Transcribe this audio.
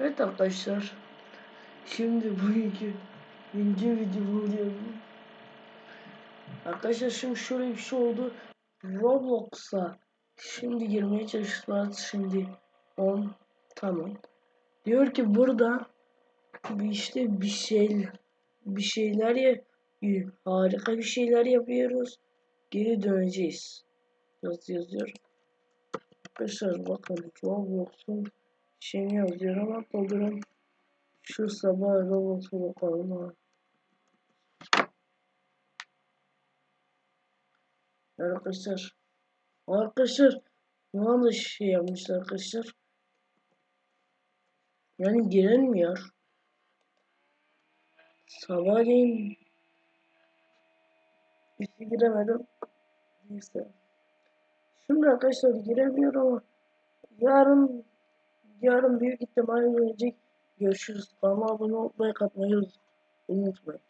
Evet arkadaşlar. Şimdi bugünkü birinci video oluyorum. Arkadaşlar şimdi şöyle bir şey oldu. Roblox'a şimdi girmeye çalıştılar. Şimdi 10 tamam. Diyor ki burada bir işte bir şey bir şeyler ya harika bir şeyler yapıyoruz. Geri döneceğiz. Nasıl yazıyor? Arkadaşlar bakın Roblox'un şeyini yazıyor ama doldurun. Şu sabah Roblox'a bakalım. Arkadaşlar. Arkadaşlar. Buna da şey yapmışlar arkadaşlar. Yani girilmiyor. Sabahleyin bir şey giremedim. Neyse. Şimdi arkadaşlar giremiyorum ama yarın yarın büyük ihtimalle gelecek. Görüşürüz. Kanalıma abone olmayı, katmayı unutmayın.